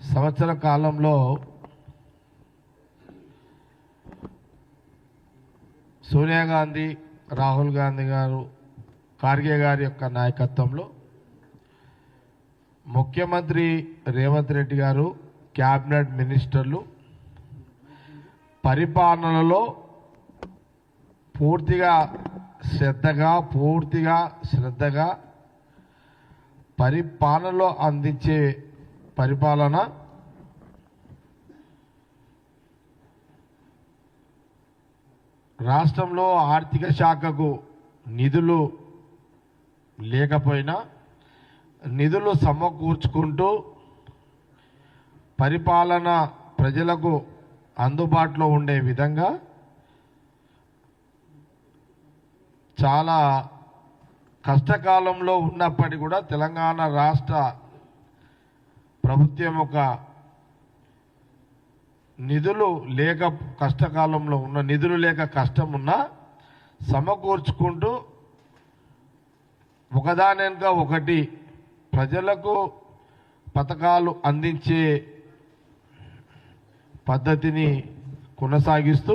సంవత్సర కాలంలో సోనియా గాంధీ రాహుల్ గాంధీ గారు ఖార్గే గారి యొక్క నాయకత్వంలో ముఖ్యమంత్రి రేవంత్ రెడ్డి గారు క్యాబినెట్ మినిస్టర్లు పరిపాలనలో పూర్తిగా శ్రద్ధగా పూర్తిగా శ్రద్ధగా పరిపాలనలో అందించే పరిపాలన రాష్ట్రంలో ఆర్థిక శాఖకు నిధులు లేకపోయినా నిధులు సమకూర్చుకుంటూ పరిపాలన ప్రజలకు అందుబాటులో ఉండే విధంగా చాలా కష్టకాలంలో ఉన్నప్పటికీ కూడా తెలంగాణ రాష్ట్ర ప్రభుత్వం ఒక నిధులు లేక కష్టకాలంలో ఉన్న నిధులు లేక కష్టం ఉన్నా సమకూర్చుకుంటూ ఒకదాని ఒకటి ప్రజలకు పథకాలు అందించే పద్ధతిని కొనసాగిస్తూ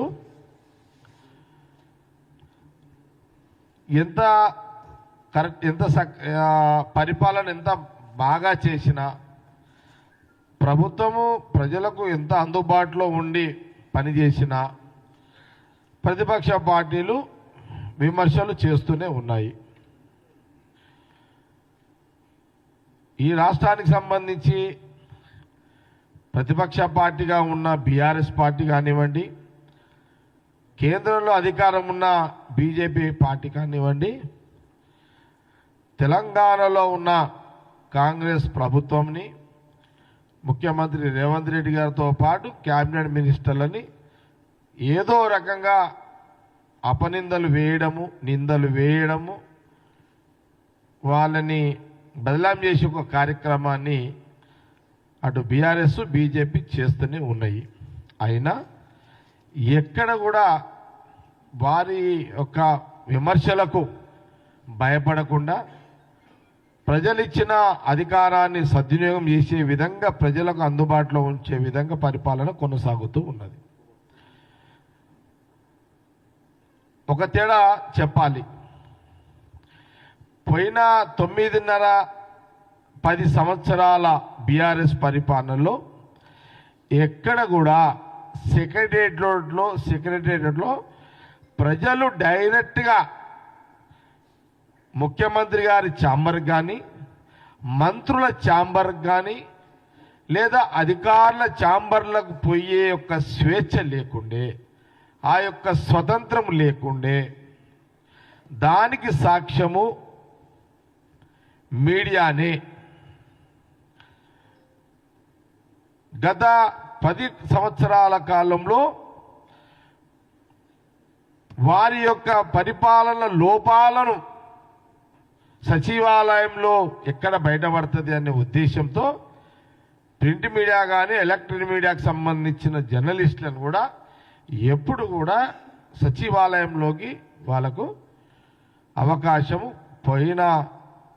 ఎంత కరెక్ట్ ఎంత సక్ పరిపాలన ఎంత బాగా చేసినా ప్రభుత్వము ప్రజలకు ఎంత అందుబాటులో ఉండి పనిచేసినా ప్రతిపక్ష పార్టీలు విమర్శలు చేస్తూనే ఉన్నాయి. ఈ రాష్ట్రానికి సంబంధించి ప్రతిపక్ష పార్టీగా ఉన్న బీఆర్ఎస్ పార్టీ కానివ్వండి కేంద్రంలో అధికారం ఉన్న బీజేపీ పార్టీ కానివ్వండి తెలంగాణలో ఉన్న కాంగ్రెస్ ప్రభుత్వంని ముఖ్యమంత్రి రేవంత్ రెడ్డి గారితో పాటు క్యాబినెట్ మినిస్టర్లని ఏదో రకంగా అపనిందలు వేయడము నిందలు వేయడము వాళ్ళని బదలాం చేసే ఒక కార్యక్రమాన్ని అటు బీఆర్ఎస్ బీజేపీ చేస్తూనే ఉన్నాయి. అయినా ఎక్కడ కూడా వారి యొక్క విమర్శలకు భయపడకుండా ప్రజలు ఇచ్చిన అధికారాన్ని సద్వినియోగం చేసే విధంగా ప్రజలకు అందుబాటులో ఉంచే విధంగా పరిపాలన కొనసాగుతూ ఉన్నది. ఒక తేడా చెప్పాలి. పోయిన తొమ్మిదిన్నర పది సంవత్సరాల బీఆర్ఎస్ పరిపాలనలో ఎక్కడ కూడా సెక్రటేరియట్లో సెక్రటేరియట్లో ప్రజలు డైరెక్ట్గా ముఖ్యమంత్రి గారి ఛాంబర్కి కానీ మంత్రుల ఛాంబర్కి కానీ లేదా అధికారుల ఛాంబర్లకు పోయే యొక్క స్వేచ్ఛ లేకుండే ఆ యొక్క స్వతంత్రం లేకుండే దానికి సాక్ష్యము మీడియానే. గత పది సంవత్సరాల కాలంలో వారి యొక్క పరిపాలన లోపాలను సచివాలయంలో ఎక్కడ బయటపడుతుంది అనే ఉద్దేశంతో ప్రింట్ మీడియా కానీ ఎలక్ట్రానిక్ మీడియాకు సంబంధించిన జర్నలిస్టులను కూడా ఎప్పుడు కూడా సచివాలయంలోకి వాళ్ళకు అవకాశం పోయిన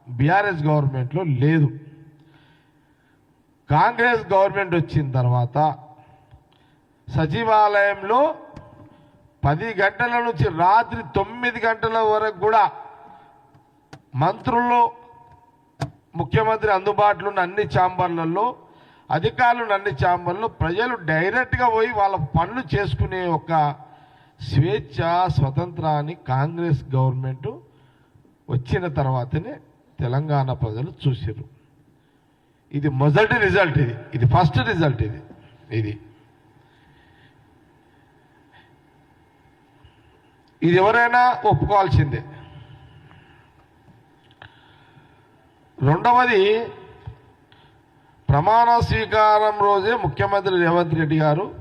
బీఆర్ఎస్ గవర్నమెంట్లో లేదు. కాంగ్రెస్ గవర్నమెంట్ వచ్చిన తర్వాత సచివాలయంలో పది గంటల నుంచి రాత్రి తొమ్మిది గంటల వరకు కూడా మంత్రులు ముఖ్యమంత్రి అందుబాటులో ఉన్న అన్ని ఛాంబర్లలో అధికారులు అన్ని ఛాంబర్లో ప్రజలు డైరెక్ట్గా పోయి వాళ్ళ పనులు చేసుకునే ఒక స్వేచ్ఛ స్వతంత్రాన్ని కాంగ్రెస్ గవర్నమెంట్ వచ్చిన తర్వాతనే తెలంగాణ ప్రజలు చూసారు ఇది మొదటి రిజల్ట్ ఇది. ఇది ఫస్ట్ రిజల్ట్ ఇది. ఇది. ఇది ఎవరైనా ఒప్పుకోవాల్సిందే. రెండవది ప్రమాణ స్వీకారం రోజే ముఖ్యమంత్రి రేవంత్ రెడ్డి గారు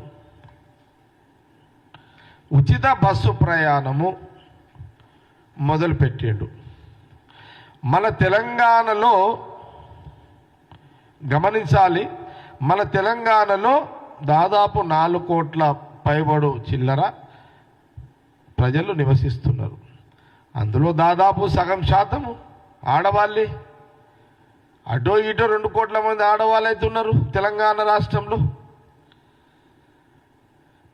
ఉచిత బస్సు ప్రయాణము మొదలుపెట్టిండు. మన తెలంగాణలో గమనించాలి. మన తెలంగాణలో దాదాపు నాలుగు కోట్ల పైబడు చిల్లర ప్రజలు నివసిస్తున్నారు. అందులో దాదాపు సగం శాతము ఆడవాళ్ళే. అటో ఇటో రెండు కోట్ల మంది ఆడవాళ్ళు అయితే ఉన్నారు తెలంగాణ రాష్ట్రంలో.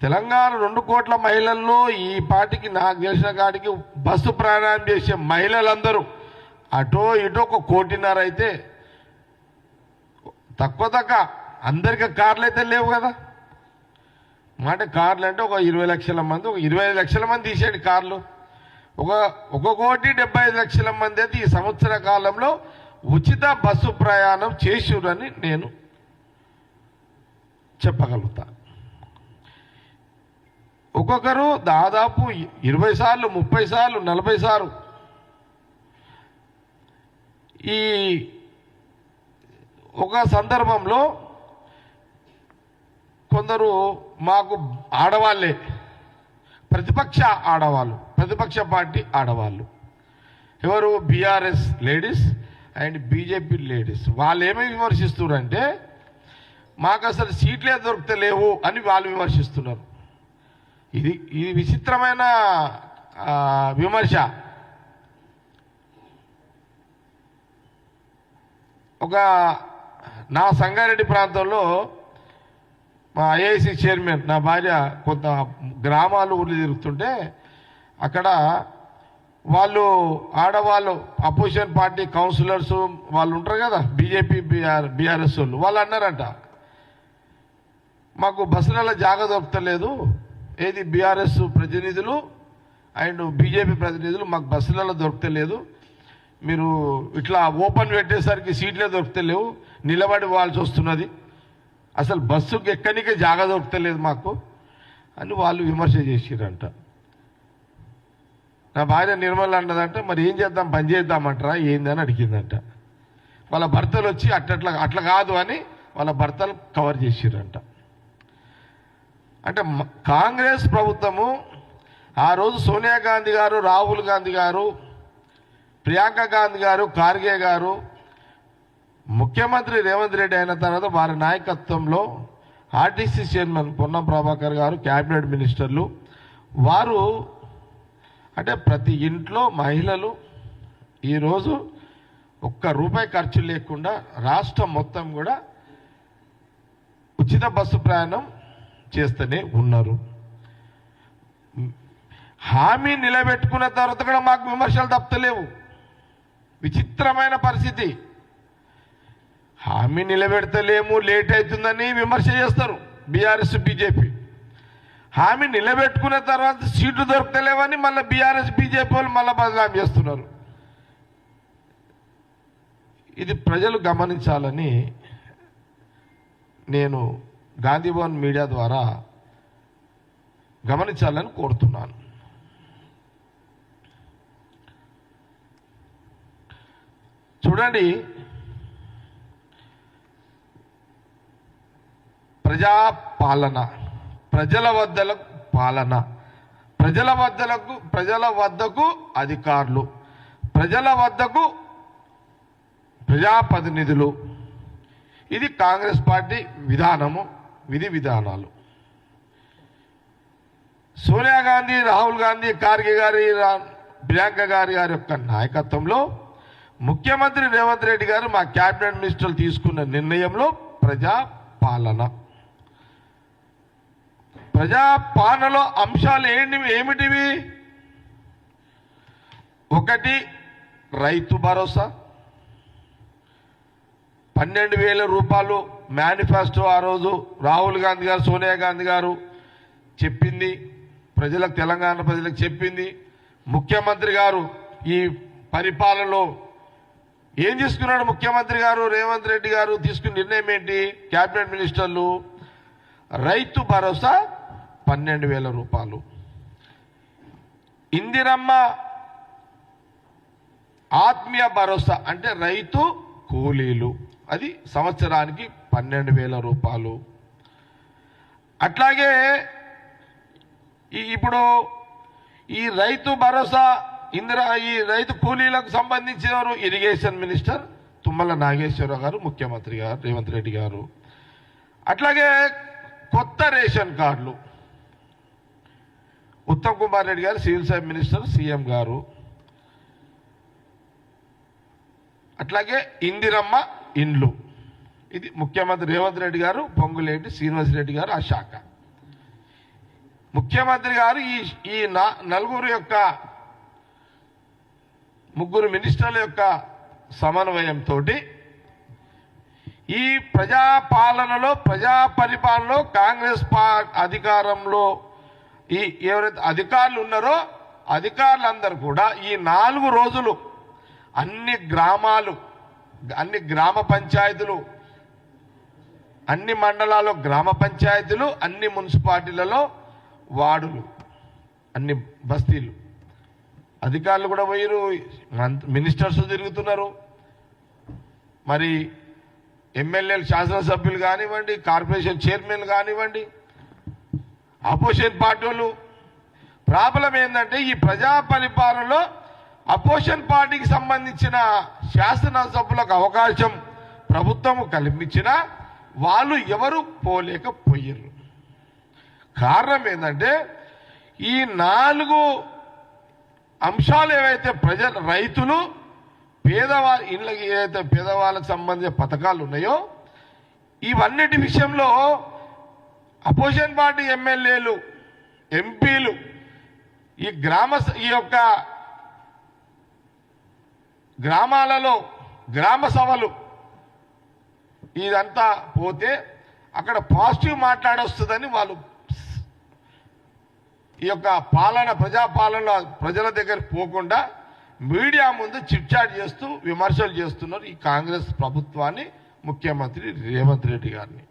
తెలంగాణ రెండు కోట్ల మహిళల్లో ఈ పాటికి నాకు తెలిసిన కాడికి బస్సు ప్రయాణం చేసే మహిళలందరూ అటో ఇటో ఒక కోటిన్నర అయితే తక్కువ తక్కువ అందరికి కార్లు అయితే లేవు కదా. మాట కార్లు అంటే ఒక ఇరవై లక్షల మంది ఒక ఇరవై ఐదు లక్షల మంది తీసేయండి కార్లు. ఒక ఒక కోటి డెబ్బై ఐదు లక్షల మంది అయితే ఈ సంవత్సర కాలంలో ఉచిత బస్సు ప్రయాణం చేసిరని నేను చెప్పగలుగుతా. ఒక్కొక్కరు దాదాపు ఇరవై సార్లు ముప్పై సార్లు నలభై సార్లు ఈ ఒక సందర్భంలో కొందరు మాకు ఆడవాళ్ళే ప్రతిపక్ష ఆడవాళ్ళు ప్రతిపక్ష పార్టీ ఆడవాళ్ళు. ఎవరు? BRS ladies and BJP ladies. వాళ్ళు ఏమి విమర్శిస్తున్నారంటే మాకు అసలు సీట్లే దొరుకుతలేవు అని వాళ్ళు విమర్శిస్తున్నారు. ఇది ఇది విచిత్రమైన విమర్శ. ఒక నా సంగారెడ్డి ప్రాంతంలో మా ఐఐసి చైర్మన్ నా భార్య కొంత గ్రామాలు ఊర్లు తిరుగుతుంటే అక్కడ వాళ్ళు ఆడవాళ్ళు అపోజిషన్ పార్టీ కౌన్సిలర్స్ వాళ్ళు ఉంటారు కదా బీజేపీ బీఆర్ బీఆర్ఎస్ వాళ్ళు వాళ్ళు అన్నారంట. మాకు బస్సులలో జాగ దొరకలేదు ఏది బీఆర్ఎస్ ప్రతినిధులు అండ్ బీజేపీ ప్రతినిధులు మాకు బస్సులలో దొరకలేదు మీరు ఇట్లా ఓపెన్ పెట్టేసరికి సీట్లే దొరకలేవు నిలబడివాల్సి వస్తున్నది అసలు బస్సుకి ఎక్కడికే జాగ దొరకలేదు మాకు. అని వాళ్ళు విమర్శ చేసిరంట. నా భార్య నిర్మల అన్నదంట మరి ఏం చేద్దాం? పని చేద్దామంటారా? ఏందని అడిగిందంట. వాళ్ళ భర్తలు వచ్చి అట్లా అట్లా కాదు అని వాళ్ళ భర్తలు కవర్ చేసిరంట. అంటే కాంగ్రెస్ ప్రభుత్వము ఆ రోజు సోనియా గాంధీ గారు రాహుల్ గాంధీ గారు ప్రియాంక గాంధీ గారు ఖార్గే గారు ముఖ్యమంత్రి రేవంత్ రెడ్డి అయిన తర్వాత వారి నాయకత్వంలో ఆర్టీసీ చైర్మన్ పొన్నం ప్రభాకర్ గారు క్యాబినెట్ మినిస్టర్లు వారు అంటే ప్రతి ఇంట్లో మహిళలు ఈరోజు ఒక్క రూపాయి ఖర్చు లేకుండా రాష్ట్రం మొత్తం కూడా ఉచిత బస్సు ప్రయాణం చేస్తూనే ఉన్నారు. హామీ నిలబెట్టుకున్న తర్వాత కూడా మాకు విమర్శలు తప్పలేవు విచిత్రమైన పరిస్థితి. హామీ నిలబెడతలేము లేట్ అవుతుందని విమర్శ చేస్తారు బీఆర్ఎస్ బీజేపీ. హామీ నిలబెట్టుకున్న తర్వాత సీట్లు దొరకలేవని మళ్ళీ బీఆర్ఎస్ బీజేపీ వాళ్ళు మళ్ళీ బదనాం చేస్తున్నారు. ఇది ప్రజలు గమనించాలని నేను గాంధీభవన్ మీడియా ద్వారా గమనించాలని కోరుతున్నాను. చూడండి ప్రజా పాలన ప్రజల వద్దలకు పాలన ప్రజల వద్దలకు ప్రజల వద్దకు అధికారులు ప్రజల వద్దకు ప్రజాప్రతినిధులు. ఇది కాంగ్రెస్ పార్టీ విధానము విధి విధానాలు. సోనియా గాంధీ రాహుల్ గాంధీ ఖార్గే గారి ప్రియాంక గారి గారి యొక్క నాయకత్వంలో ముఖ్యమంత్రి రేవంత్ రెడ్డి గారు మా క్యాబినెట్ మినిస్టర్లు తీసుకున్న నిర్ణయంలో ప్రజా పాలన ప్రజాపాలనలో అంశాలు ఏంటి ఏమిటివి? ఒకటి రైతు భరోసా. పన్నెండు వేల రూపాయలు మేనిఫెస్టో ఆ రోజు రాహుల్ గాంధీ గారు సోనియా గాంధీ గారు చెప్పింది. ప్రజలకు తెలంగాణ ప్రజలకు చెప్పింది. ముఖ్యమంత్రి గారు ఈ పరిపాలనలో ఏం తీసుకున్నాడు ముఖ్యమంత్రి గారు? రేవంత్ రెడ్డి గారు తీసుకున్న నిర్ణయం ఏంటి? క్యాబినెట్ మినిస్టర్లు రైతు భరోసా పన్నెండు వేల రూపాయలు. ఇందిరమ్మ ఆత్మీయ భరోసా అంటే రైతు కూలీలు. అది సంవత్సరానికి పన్నెండు వేల రూపాయలు. అట్లాగే ఈ ఇప్పుడు ఈ రైతు భరోసా ఇందిరా ఈ రైతు కూలీలకు సంబంధించిన వారు ఇరిగేషన్ మినిస్టర్ తుమ్మల నాగేశ్వరరావు గారు ముఖ్యమంత్రి గారు రేవంత్ రెడ్డి గారు. అట్లాగే కొత్త రేషన్ కార్డులు. ఉత్తమ్ కుమార్ రెడ్డి గారు సివిల్ సర్వీస్ మినిస్టర్ సీఎం గారు. అట్లాగే ఇందిరమ్మ ఇండ్లు. ఇది ముఖ్యమంత్రి రేవంత్ రెడ్డి గారు పొంగులేటి శ్రీనివాస్ రెడ్డి గారు ఆ శాఖ. ముఖ్యమంత్రి గారు ఈ ఈ నా- నలుగురు యొక్క ముగ్గురు మినిస్టర్ల యొక్క సమన్వయంతో ఈ ప్రజాపాలనలో ప్రజా పరిపాలనలో కాంగ్రెస్ పా అధికారంలో ఈ ఎవరైతే అధికారులు ఉన్నారో అధికారులందరూ కూడా ఈ నాలుగు రోజులు అన్ని గ్రామాలు అన్ని గ్రామ పంచాయతీలు అన్ని మండలాల్లో గ్రామ పంచాయతీలు అన్ని మున్సిపాలిటీలలో వార్డులు అన్ని బస్తీలు. అధికారులు కూడా పోయారు మినిస్టర్స్ తిరుగుతున్నారు. మరి ఎమ్మెల్యేలు శాసనసభ్యులు కానివ్వండి కార్పొరేషన్ చైర్మన్లు కానివ్వండి అపోజిషన్ పార్టీలు ప్రాబ్లం ఏంటంటే ఈ ప్రజా పరిపాలనలో అపోజిషన్ పార్టీకి సంబంధించిన శాసనసభ్యులకు అవకాశం ప్రభుత్వం కల్పించినా వాళ్ళు ఎవరు పోలేకపోయారు కారణం ఏంటంటే ఈ నాలుగు అంశాలు ఏవైతే ప్రజలు రైతులు పేదవాళ్ళ ఇళ్ళకి ఏదైతే పేదవాళ్ళకి సంబంధించిన పథకాలు ఉన్నాయో ఇవన్నిటి విషయంలో అపోజిషన్ పార్టీ ఎమ్మెల్యేలు ఎంపీలు ఈ గ్రామ ఈ యొక్క గ్రామాలలో గ్రామ సభలు ఇదంతా పోతే అక్కడ పాజిటివ్ మాట్లాడొస్తుందని వాళ్ళు ఈ యొక్క పాలన ప్రజాపాలన ప్రజల దగ్గర పోకుండా మీడియా ముందు చిట్చాట్ చేస్తూ విమర్శలు చేస్తున్నారు ఈ కాంగ్రెస్ ప్రభుత్వాన్ని ముఖ్యమంత్రి రేవంత్ రెడ్డి గారిని.